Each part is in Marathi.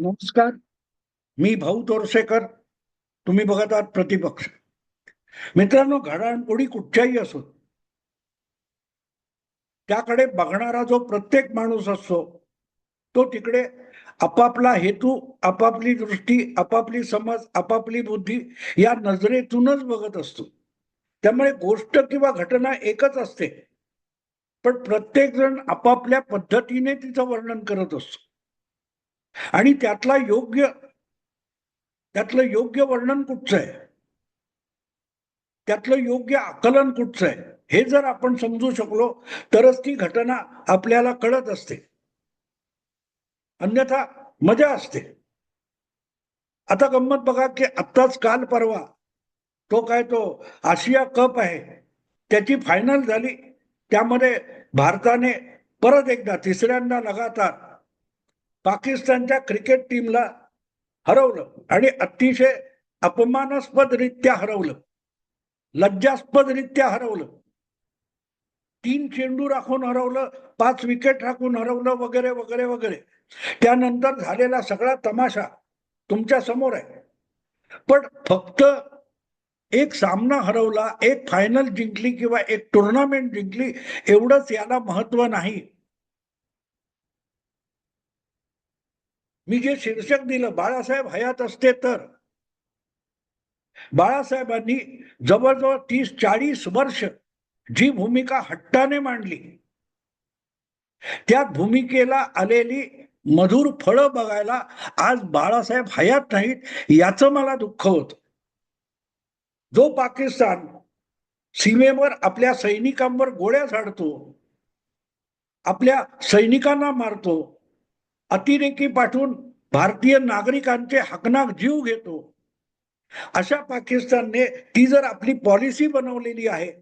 नमस्कार. मी भाऊ तोरसेकर. तुम्ही बघत आहात प्रतिपक्ष. मित्रांनो घडामोडी कुठच्याही असो त्याकडे बघणारा जो प्रत्येक माणूस असतो तो तिकडे आपापला हेतू आपापली दृष्टी आपापली समज आपापली बुद्धी या नजरेतूनच बघत असतो. त्यामुळे गोष्ट किंवा घटना एकच असते. पण प्रत्येक जण आपापल्या पद्धतीने तिचं वर्णन करत असतो. आणि त्यातला योग्य त्यातलं योग्य वर्णन कुठचं आहे? त्यातलं योग्य आकलन कुठचं आहे? हे जर आपण समजू शकलो तरच ती घटना आपल्याला कळत असते. अन्यथा मजा असते. आता गंमत बघा की आत्ताच काल परवा तो काय तो आशिया कप आहे त्याची फायनल झाली. त्यामध्ये भारताने परत एकदा तिसऱ्यांदा लगातार पाकिस्तानच्या क्रिकेट टीमला हरवलं आणि अतिशय अपमानास्पदरित्या हरवलं लज्जास्पदरित्या हरवलं. तीन चेंडू राखून हरवलं पाच विकेट राखून हरवलं वगैरे वगैरे वगैरे. त्यानंतर झालेला सगळा तमाशा तुमच्यासमोर आहे. पण फक्त एक सामना हरवला एक फायनल जिंकली किंवा एक टुर्नामेंट जिंकली एवढंच याला महत्त्व नाही. मी जे शीर्षक दिलं बाळासाहेब हयात असते तर. बाळासाहेबांनी जवळजवळ तीस चाळीस वर्ष जी भूमिका हट्टाने मांडली त्या भूमिकेला आलेली मधुर फळं बघायला आज बाळासाहेब हयात नाहीत याचं मला दुःख होत. जो पाकिस्तान सीमेवर आपल्या सैनिकांवर गोळ्या झाडतो आपल्या सैनिकांना मारतो अतिरेकी पाठवून भारतीय नागरिकांचे हकनाक जीव घेतो. अशा पाकिस्तानने ती जर आपली पॉलिसी बनवलेली आहे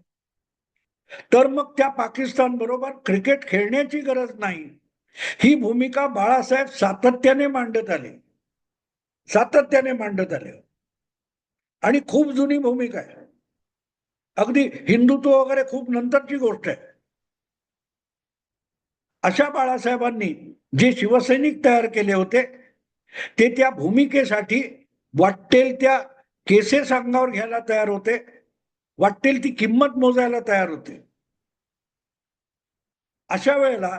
तर मग त्या पाकिस्तान बरोबर क्रिकेट खेळण्याची गरज नाही. ही भूमिका बाळासाहेब सातत्याने मांडत आले. सातत्याने मांडत आले. आणि खूप जुनी भूमिका आहे. अगदी हिंदुत्व वगैरे खूप नंतरची गोष्ट आहे. अशा बाळासाहेबांनी जे शिवसैनिक तयार केले होते ते त्या भूमिकेसाठी वाटेल त्या केसेस अंगावर घ्यायला तयार होते वाटेल ती किंमत मोजायला तयार होते. अशा वेळेला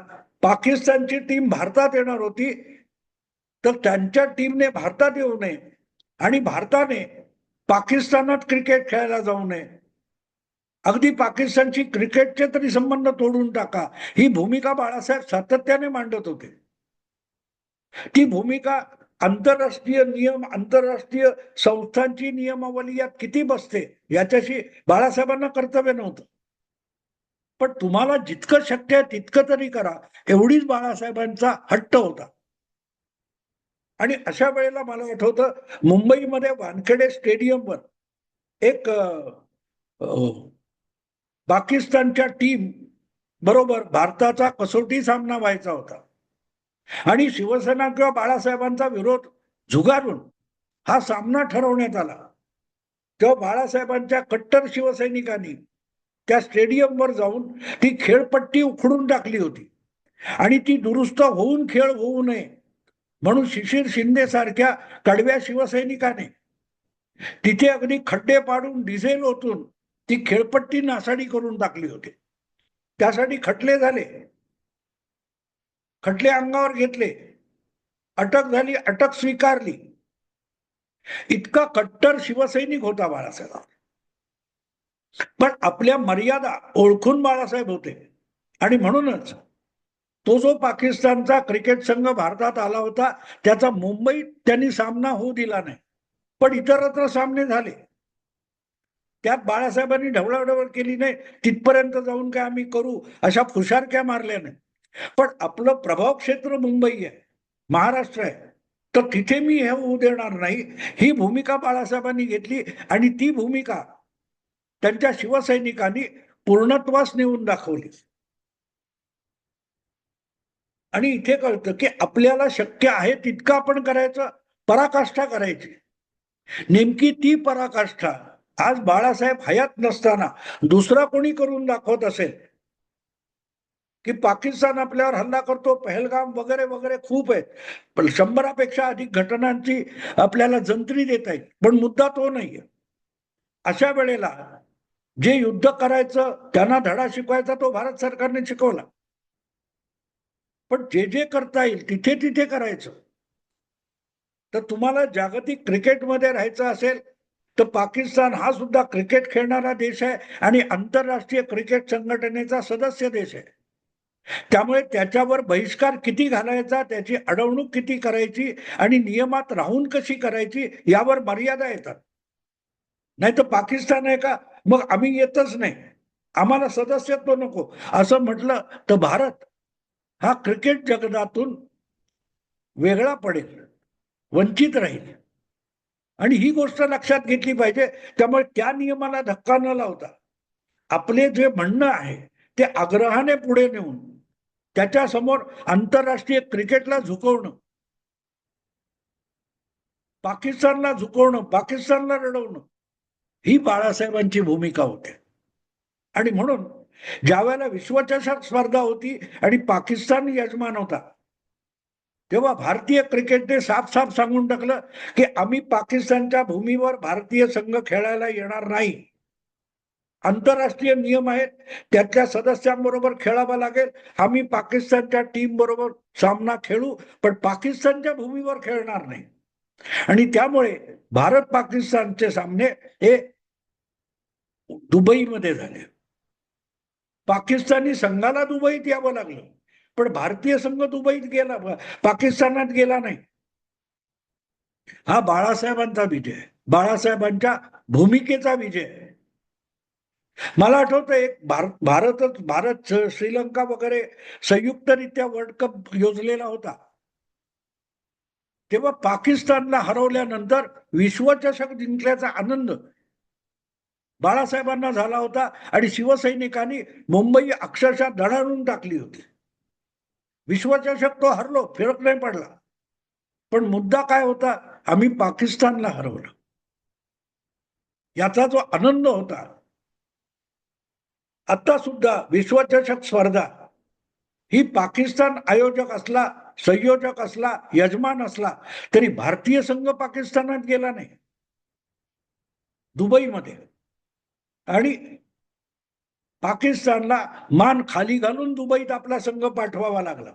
पाकिस्तानची टीम भारतात येणार होती तर त्यांच्या टीमने भारतात येऊ नये आणि भारताने पाकिस्तानात क्रिकेट खेळायला जाऊ नये. अगदी पाकिस्तानची क्रिकेटचे तरी संबंध तोडून टाका. ही भूमिका बाळासाहेब सातत्याने मांडत होते. ती भूमिका आंतरराष्ट्रीय नियम आंतरराष्ट्रीय संस्थांची नियमावली यात किती बसते याच्याशी बाळासाहेबांना कर्तव्य नव्हतं. पण तुम्हाला जितकं शक्य आहे तितकं तरी करा. एवढीच बाळासाहेबांचा हट्ट होता. आणि अशा वेळेला मला आठवतं मुंबईमध्ये वानखेडे स्टेडियमवर एक पाकिस्तानच्या टीम बरोबर भारताचा कसोटी सामना व्हायचा होता. आणि शिवसेना किंवा बाळासाहेबांचा विरोध झुगारून हा सामना ठरवण्यात आला. तेव्हा बाळासाहेबांच्या कट्टर शिवसैनिकांनी त्या स्टेडियमवर जाऊन ती खेळपट्टी उखडून टाकली होती. आणि ती दुरुस्त होऊन खेळ होऊ नये म्हणून शिशिर शिंदे सारख्या कडव्या शिवसैनिकाने तिथे अगदी खड्डे पाडून डिझेल ओतून ती खेळपट्टी नासाडी करून टाकली होती. त्यासाठी खटले झाले. खटले अंगावर घेतले. अटक झाली अटक स्वीकारली. इतका कट्टर शिवसैनिक होता बाळासाहेब. पण आपल्या मर्यादा ओळखून बाळासाहेब होते. आणि म्हणूनच तो जो पाकिस्तानचा क्रिकेट संघ भारतात आला होता त्याचा मुंबईत त्यांनी सामना होऊ दिला नाही. पण इतरत्र सामने झाले. त्यात बाळासाहेबांनी ढवळाढवळ केली नाही. तिथपर्यंत जाऊन काय आम्ही करू? अशा फुशारक्या मारल्या नाही. पण आपलं प्रभाव क्षेत्र मुंबई आहे. महाराष्ट्र आहे. तर तिथे मी हे होऊ देणार नाही. ही भूमिका बाळासाहेबांनी घेतली आणि ती भूमिका त्यांच्या शिवसैनिकांनी पूर्णत्वास नेऊन दाखवली. आणि इथे कळतं की आपल्याला शक्य आहे तितकं आपण करायचं पराकाष्ठा करायची. नेमकी ती पराकाष्ठा आज बाळासाहेब हयात नसताना दुसरा कोणी करून दाखवत असेल? की पाकिस्तान आपल्यावर हल्ला करतो पहलगाम वगैरे वगैरे खूप आहेत. पण शंभरापेक्षा अधिक घटनांची आपल्याला जंत्री देता येईल पण मुद्दा तो नाहीये. अशा वेळेला जे युद्ध करायचं त्यांना धडा शिकवायचा तो भारत सरकारने शिकवला. पण जे जे करता येईल तिथे तिथे करायचं. तर तुम्हाला जागतिक क्रिकेटमध्ये राहायचं असेल तर पाकिस्तान हा सुद्धा क्रिकेट खेळणारा देश आहे आणि आंतरराष्ट्रीय क्रिकेट संघटनेचा सदस्य देश आहे. त्यामुळे त्याच्यावर बहिष्कार किती घालायचा त्याची अडवणूक किती करायची आणि नियमात राहून कशी करायची यावर मर्यादा येतात. नाही तर पाकिस्तान आहे का? मग आम्ही येतच नाही. आम्हाला सदस्यत्व नको. असं म्हटलं तर भारत हा क्रिकेट जगतातून वेगळा पडेल वंचित राहील. आणि ही गोष्ट लक्षात घेतली पाहिजे. त्यामुळे त्या नियमाला धक्का न लावता आपले जे म्हणणं आहे ते आग्रहाने पुढे नेऊन त्याच्यासमोर आंतरराष्ट्रीय क्रिकेटला झुकवणं पाकिस्तानला झुकवणं पाकिस्तानला रडवणं ही बाळासाहेबांची भूमिका होती. आणि म्हणून ज्या वेळेला विश्वचषक स्पर्धा होती आणि पाकिस्तान यजमान होता तेव्हा भारतीय क्रिकेटने साफ साफ सांगून टाकलं की आम्ही पाकिस्तानच्या भूमीवर भारतीय संघ खेळायला येणार नाही. आंतरराष्ट्रीय नियम आहेत त्यातल्या सदस्यांबरोबर खेळावा लागेल. आम्ही पाकिस्तानच्या टीम बरोबर सामना खेळू पण पाकिस्तानच्या भूमीवर खेळणार नाही. आणि त्यामुळे भारत पाकिस्तानचे सामने हे दुबईमध्ये झाले. पाकिस्तानी संघाला दुबईत यावं लागलं. पण भारतीय संघ दुबईत गेला पाकिस्तानात गेला नाही. हा बाळासाहेबांचा विजय बाळासाहेबांच्या भूमिकेचा विजय. मला आठवतं एक भारत भारतच भारत श्रीलंका वगैरे संयुक्तरित्या वर्ल्ड कप योजलेला होता. तेव्हा पाकिस्तानला हरवल्यानंतर विश्वचषक जिंकल्याचा आनंद बाळासाहेबांना झाला होता आणि शिवसैनिकांनी मुंबई अक्षरशः दडाणून टाकली होती. विश्वचषक तो हरलो फिरक नाही पडला. पण मुद्दा काय होता? आम्ही पाकिस्तानला हरवलं. याचा जो आनंद होता आता सुद्धा विश्वचषक स्पर्धा. ही पाकिस्तान आयोजक असला संयोजक असला यजमान असला तरी भारतीय संघ पाकिस्तानात गेला नाही. दुबईमध्ये. आणि पाकिस्तानला मान खाली घालून दुबईत आपला संघ पाठवावा लागला.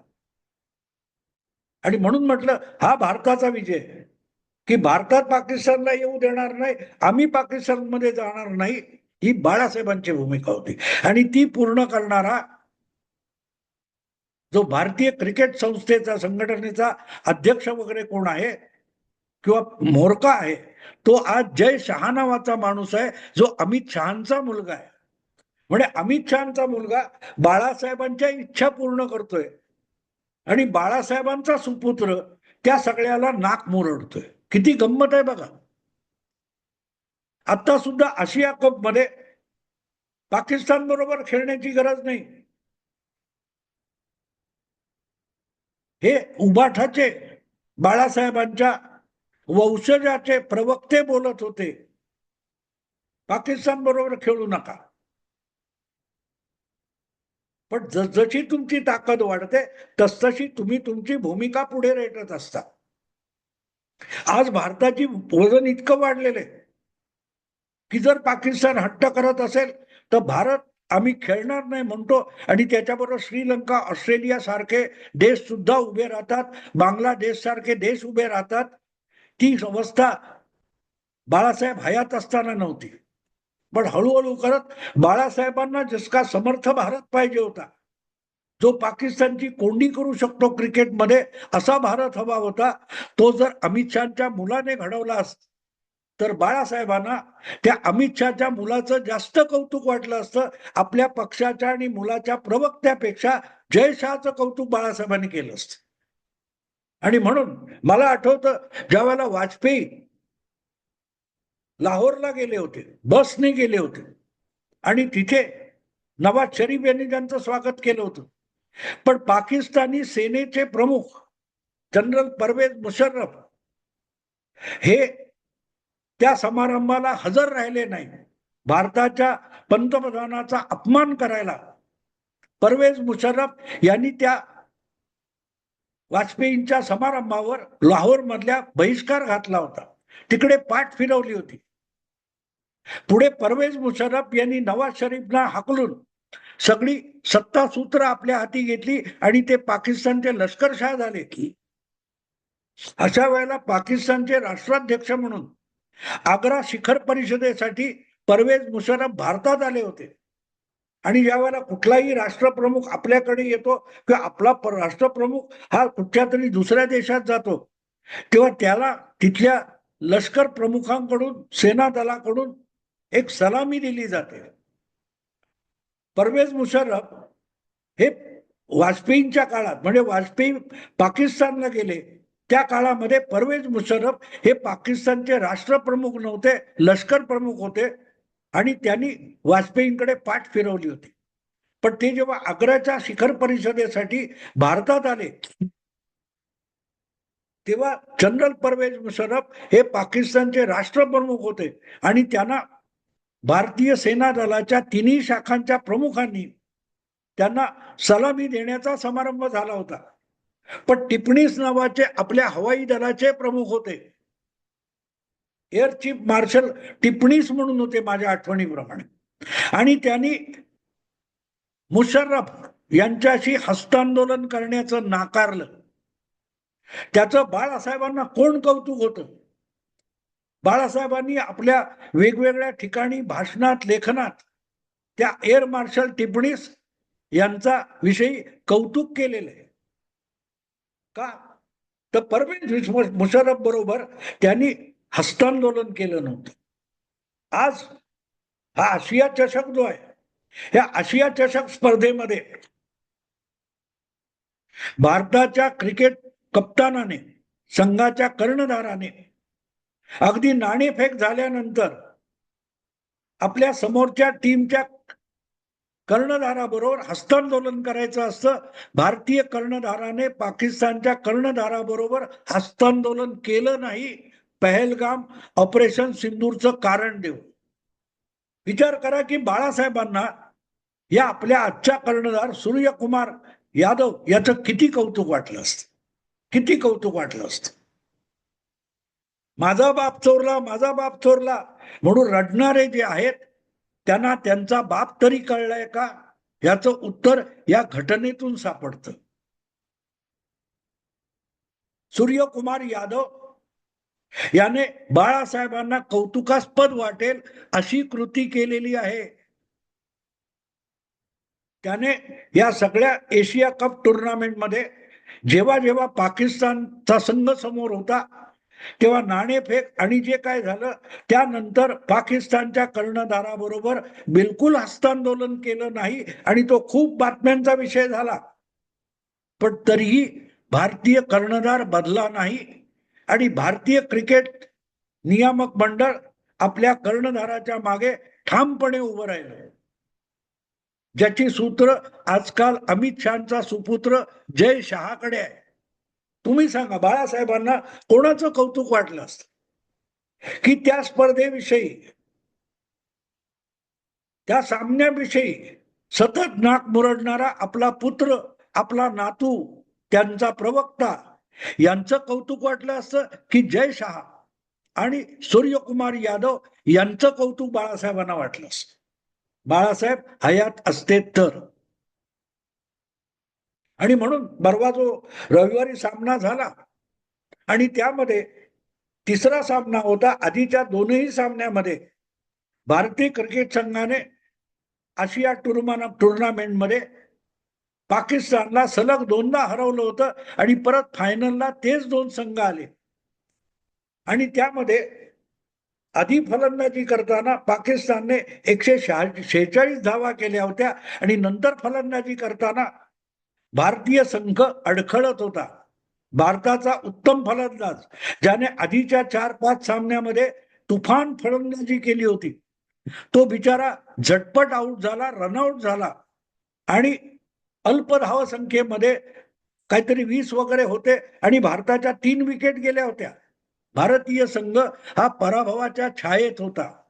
आणि म्हणून म्हटलं हा भारताचा विजय की भारतात पाकिस्तानला येऊ देणार नाही आम्ही पाकिस्तानमध्ये जाणार नाही ही बाळासाहेबांची भूमिका होती. आणि ती पूर्ण करणारा जो भारतीय क्रिकेट संस्थेचा संघटनेचा अध्यक्ष वगैरे कोण आहे किंवा मोरका आहे तो आज जय शहा नावाचा माणूस आहे जो अमित शहाचा मुलगा आहे. म्हणजे अमित शहाचा मुलगा बाळासाहेबांच्या इच्छा पूर्ण करतोय आणि बाळासाहेबांचा सुपुत्र त्या सगळ्याला नाक मुरडतोय. किती गंमत आहे बघा. आता सुद्धा आशिया कपमध्ये पाकिस्तान बरोबर खेळण्याची गरज नाही. हे उबाठाचे बाळासाहेबांच्या वंशजाचे प्रवक्ते बोलत होते. पाकिस्तान बरोबर खेळू नका. पण जसजशी तुमची ताकद वाढते तसतशी तुम्ही तुमची भूमिका पुढे रेटत असता. आज भारताची वजन इतकं वाढलेलं आहे की जर पाकिस्तान हट्ट करत असेल तर भारत आम्ही खेळणार नाही म्हणतो. आणि त्याच्याबरोबर श्रीलंका ऑस्ट्रेलिया सारखे देश सुद्धा उभे राहतात बांगलादेश सारखे देश उभे राहतात. ती अवस्था बाळासाहेब हयात असताना नव्हती. पण हळूहळू करत बाळासाहेबांना जसका समर्थ भारत पाहिजे होता जो पाकिस्तानची कोंडी करू शकतो क्रिकेटमध्ये असा भारत हवा होता. तो जर अमित शहाच्या मुलाने घडवला असत तर बाळासाहेबांना त्या अमित शहाच्या मुलाचं जास्त कौतुक वाटलं असतं. आपल्या पक्षाच्या आणि मुलाच्या प्रवक्त्यापेक्षा जय शहाचं कौतुक बाळासाहेबांनी केलं असतं. आणि म्हणून मला आठवतं ज्या वेळेला वाजपेयी लाहोरला गेले होते बसने गेले होते. आणि तिथे नवाज शरीफ यांनी त्यांचं स्वागत केलं होतं. पण पाकिस्तानी सेनेचे प्रमुख जनरल परवेज मुशर्रफ हे त्या समारंभाला हजर राहिले नाही. भारताच्या पंतप्रधानाचा अपमान करायला परवेज मुशर्रफ यांनी त्या वाजपेयींच्या समारंभावर लाहोर मधल्या बहिष्कार घातला होता. तिकडे पाठ फिरवली होती. पुढे परवेज मुशर्रफ यांनी नवाज शरीफना हाकलून सगळी सत्ता सूत्र आपल्या हाती घेतली आणि ते पाकिस्तानचे लष्करशाह झाले. की अशा वेळेला पाकिस्तानचे राष्ट्राध्यक्ष म्हणून आग्रा शिखर परिषदेसाठी परवेज मुशर्रफ भारतात आले होते. आणि ज्या वेळेला कुठलाही राष्ट्रप्रमुख आपल्याकडे येतो किंवा आपला राष्ट्रप्रमुख हा कुठच्या तरी दुसऱ्या देशात जातो तेव्हा त्याला तिथल्या लष्कर प्रमुखांकडून सेना दलाकडून एक सलामी दिली जाते. परवेज मुशर्रफ हे वाजपेयींच्या काळात म्हणजे वाजपेयी पाकिस्तानला गेले त्या काळामध्ये परवेज मुशर्रफ हे पाकिस्तानचे राष्ट्रप्रमुख नव्हते लष्कर प्रमुख होते आणि त्यांनी वाजपेयींकडे पाठ फिरवली होती. पण ते जेव्हा आग्र्याच्या शिखर परिषदेसाठी भारतात आले तेव्हा जनरल परवेज मुशर्रफ हे पाकिस्तानचे राष्ट्रप्रमुख होते. आणि त्यांना भारतीय सेना दलाच्या तिन्ही शाखांच्या प्रमुखांनी त्यांना सलामी देण्याचा समारंभ झाला होता. पण टिप्पणीस नावाचे आपल्या हवाई दलाचे प्रमुख होते. एअर चीफ मार्शल टिप्पणीस म्हणून होते माझ्या आठवणीप्रमाणे. आणि त्यांनी मुशर्रफ यांच्याशी हस्तांदोलन करण्याचं नाकारलं. त्याचं बाळासाहेबांना कोण कौतुक होतं? बाळासाहेबांनी आपल्या वेगवेगळ्या ठिकाणी भाषणात लेखनात त्या एअर मार्शल टिप्पणीस यांचा विषयी कौतुक केलेलं आहे. का? तर परवेज मुशर्रफ बरोबर त्यांनी हस्तांदोलन केलं नव्हतं. आज हा आशिया चषक जो आहे या आशिया चषक स्पर्धेमध्ये भारताच्या क्रिकेट कप्तानाने संघाच्या कर्णधाराने. अगदी नाणेफेक झाल्यानंतर आपल्या समोरच्या टीमच्या कर्णधाराबरोबर हस्तांदोलन करायचं असतं. भारतीय कर्णधाराने पाकिस्तानच्या कर्णधाराबरोबर हस्तांदोलन केलं नाही. पहलगाम ऑपरेशन सिंदूरचं कारण देऊ विचार करा की बाळासाहेबांना या आपल्या आजच्या कर्णधार सूर्यकुमार यादव याचं किती कौतुक वाटलं असतं. किती कौतुक वाटलं असतं. माझा बाप चोरला माझा बाप चोरला म्हणून रडणारे जे आहेत त्यांना त्यांचा बाप तरी कळलाय का? याचं उत्तर या घटनेतून सापडतं. सूर्यकुमार यादव याने बाळासाहेबांना कौतुकास्पद वाटेल अशी कृती केलेली आहे. त्याने या सगळ्या एशिया कप टुर्नामेंटमध्ये जेव्हा जेव्हा पाकिस्तानचा संघ समोर होता तेव्हा नाणेफेक आणि जे काय झालं त्यानंतर पाकिस्तानच्या कर्णधाराबरोबर बिलकुल हस्तांदोलन केलं नाही आणि तो खूप बातम्यांचा विषय झाला. पण तरीही भारतीय कर्णधार बदला नाही आणि भारतीय क्रिकेट नियामक मंडळ आपल्या कर्णधाराच्या मागे ठामपणे उभं राहिलं. ज्याची सूत्र आजकाल अमित शहाचा सुपुत्र जय शहाकडे आहे. तुम्ही सांगा बाळासाहेबांना कोणाचं कौतुक वाटलं असत? की त्या स्पर्धेविषयी त्या सामन्याविषयी सतत नाक मुरडणारा आपला पुत्र आपला नातू त्यांचा प्रवक्ता यांचं कौतुक वाटलं असतं की जय शहा आणि सूर्यकुमार यादव यांचं कौतुक बाळासाहेबांना वाटलं असतं? बाळासाहेब हयात असते तर. आणि म्हणून बरवा जो रविवारी सामना झाला आणि त्यामध्ये तिसरा सामना होता आधीच्या दोनही सामन्यामध्ये भारतीय क्रिकेट संघाने आशिया टुर्मा टुर्नामेंटमध्ये पाकिस्तानला सलग दोनदा हरवलं होतं आणि परत फायनलला तेच दोन संघ आले. आणि त्यामध्ये आधी फलंदाजी करताना पाकिस्तानने एकशे शेहेचाळीस धावा केल्या होत्या आणि नंतर फलंदाजी करताना भारतीय संघ अडखळत होता. भारताचा उत्तम फलंदाज ज्याने आधीच्या चार पाच सामन्यामध्ये तुफान फलंदाजी केली होती. तो बिचारा झटपट आऊट झाला रनआउट झाला आणि अल्प धाव संख्येमध्ये काहीतरी वीस वगैरे होते आणि भारताच्या तीन विकेट गेल्या होत्या. भारतीय संघ हा पराभवाच्या छायेत होता.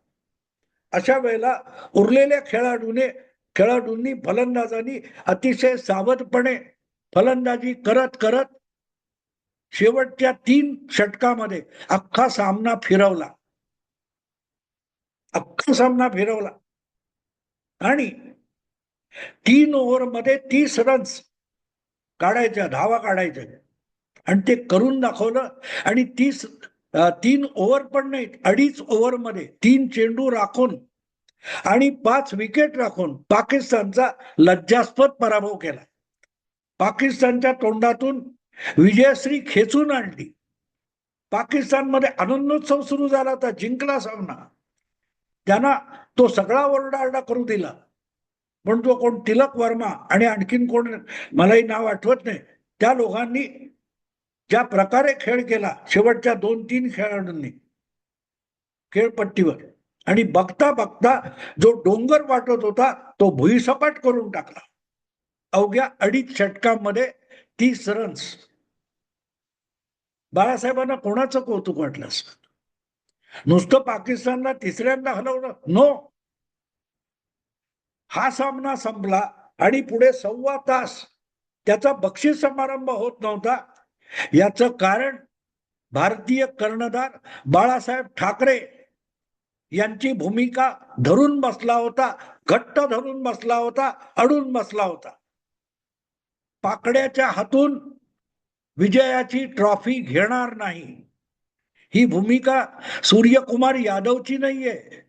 अशा वेळेला उरलेल्या खेळाडूने खेळाडूंनी फलंदाजांनी अतिशय सावधपणे फलंदाजी करत करत शेवटच्या तीन षटकामध्ये अख्खा सामना फिरवला. अख्खा सामना फिरवला. आणि तीन ओव्हरमध्ये तीस रन्स काढायच्या धावा काढायच्या. आणि ते करून दाखवलं. आणि तीस तीन ओव्हर पण नाहीत अडीच ओव्हरमध्ये तीन चेंडू राखून आणि पाच विकेट राखून पाकिस्तानचा लज्जास्पद पराभव केला. पाकिस्तानच्या तोंडातून विजयश्री खेचून आणली. पाकिस्तानमध्ये आनंदोत्सव सुरू झाला होता जिंकला सामना. त्यांना तो सगळा ओरडाआरडा करू दिला. पण तो कोण तिलक वर्मा आणि आणखीन कोण मलाही नाव आठवत नाही. त्या लोकांनी ज्या प्रकारे खेळ केला शेवटच्या दोन तीन खेळाडूंनी खेळपट्टीवर. आणि बघता बघता जो डोंगर वाटत होता तो भुईसपाट करून टाकला. अवघ्या अडीच षटकांमध्ये तीस रन्स बाळासाहेबांना कोणाचं कौतुक वाटलं असत? नुसतं पाकिस्तानला तिसऱ्यांदा हलवलं नो हा सामना संपला आणि पुढे सव्वा तास त्याचा बक्षीस समारंभ होत नव्हता. याचं कारण भारतीय कर्णधार बाळासाहेब ठाकरे यांची भूमिका धरून बसला होता घट्ट धरून बसला होता अडून बसला होता. पाकड्याच्या हातून विजयाची ट्रॉफी घेणार नाही. ही भूमिका सूर्यकुमार यादवची नाहीये.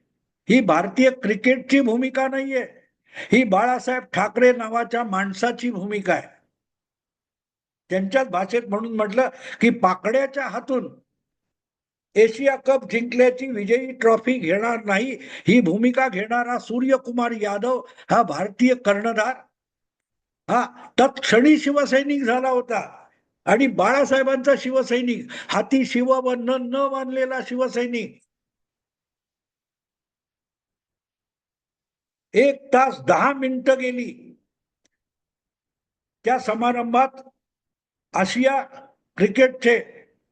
ही भारतीय क्रिकेटची भूमिका नाहीये. ही बाळासाहेब ठाकरे नावाच्या माणसाची भूमिका आहे. त्यांच्याच भाषेत म्हणून म्हटलं की पाकड्याच्या हातून एशिया कप जिंकल्याची विजयी ट्रॉफी घेणार नाही ही भूमिका घेणारा सूर्यकुमार यादव हा भारतीय कर्णधार. हा तत्क्षणी शिवसैनिक झाला होता आणि बाळासाहेबांचा शिवसैनिक हाती शिवबंध न मानलेला शिवसैनिक. एक तास दहा मिनिटं गेली. त्या समारंभात आशिया क्रिकेटचे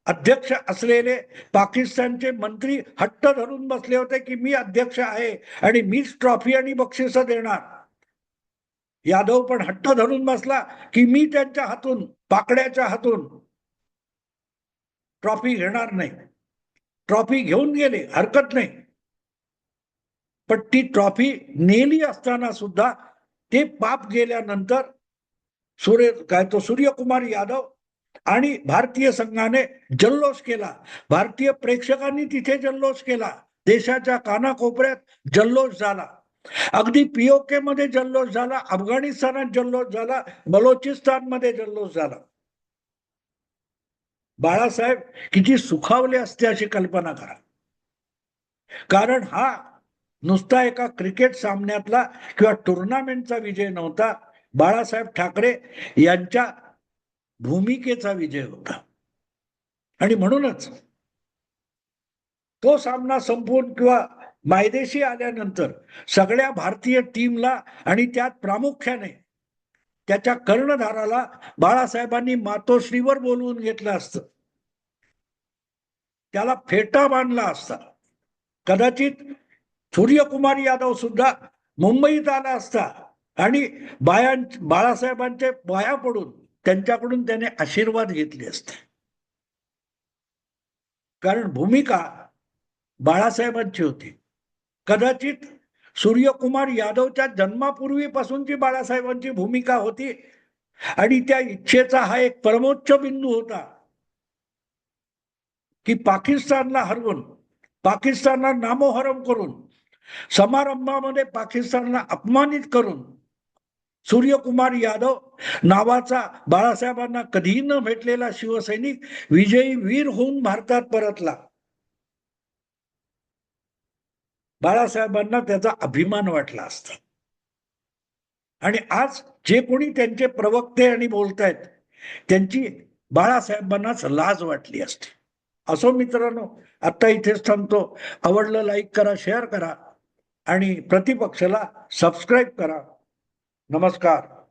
अध्यक्ष असलेले पाकिस्तानचे मंत्री हट्ट धरून बसले होते की मी अध्यक्ष आहे आणि मीच ट्रॉफी आणि बक्षिस देणार. यादव पण हट्ट धरून बसला की मी त्यांच्या हातून पाकड्याच्या हातून ट्रॉफी घेणार नाही. ट्रॉफी घेऊन गेले हरकत नाही. पण ती ट्रॉफी नेली असताना सुद्धा ते पाप गेल्यानंतर सूर्य काय तो सूर्यकुमार यादव आणि भारतीय संघाने जल्लोष केला. भारतीय प्रेक्षकांनी तिथे जल्लोष केला. देशाच्या कानाकोपऱ्यात जल्लोष झाला. अगदी पीओके मध्ये जल्लोष झाला. अफगाणिस्तानात जल्लोष झाला. बलोचिस्तानमध्ये जल्लोष झाला. बाळासाहेब किती सुखावले असते अशी कल्पना करा. कारण हा नुसता एका क्रिकेट सामन्यातला किंवा टुर्नामेंटचा विजय नव्हता. बाळासाहेब ठाकरे यांच्या भूमिकेचा विजय होता. आणि म्हणूनच तो सामना संपवून किंवा मायदेशी आल्यानंतर सगळ्या भारतीय टीमला आणि त्यात प्रामुख्याने त्याच्या कर्णधाराला बाळासाहेबांनी मातोश्रीवर बोलवून घेतलं असतं. त्याला फेटा बांधला असता. कदाचित सूर्यकुमार यादव सुद्धा मुंबईत आला असता. आणि बाया बाळासाहेबांचे पाया पडून त्यांच्याकडून त्याने आशीर्वाद घेतले असते. कारण भूमिका बाळासाहेबांची होती. कदाचित सूर्यकुमार यादवच्या जन्मापूर्वीपासूनची बाळासाहेबांची भूमिका होती आणि त्या इच्छेचा हा एक परमोच्च बिंदू होता की पाकिस्तानला हरवून पाकिस्तानला नामोहरम करून समारंभामध्ये पाकिस्तानला अपमानित करून सूर्यकुमार यादव नावाचा बाळासाहेबांना कधीही न भेटलेला शिवसैनिक विजयी वीर होऊन भारतात परतला. बाळासाहेबांना त्याचा अभिमान वाटला असता. आणि आज जे कोणी त्यांचे प्रवक्ते आणि बोलतायत त्यांची बाळासाहेबांनाच लाज वाटली असते. असो मित्रांनो आत्ता इथेच थांबतो. आवडलं लाईक करा शेअर करा आणि प्रतिपक्षाला सबस्क्राईब करा. नमस्कार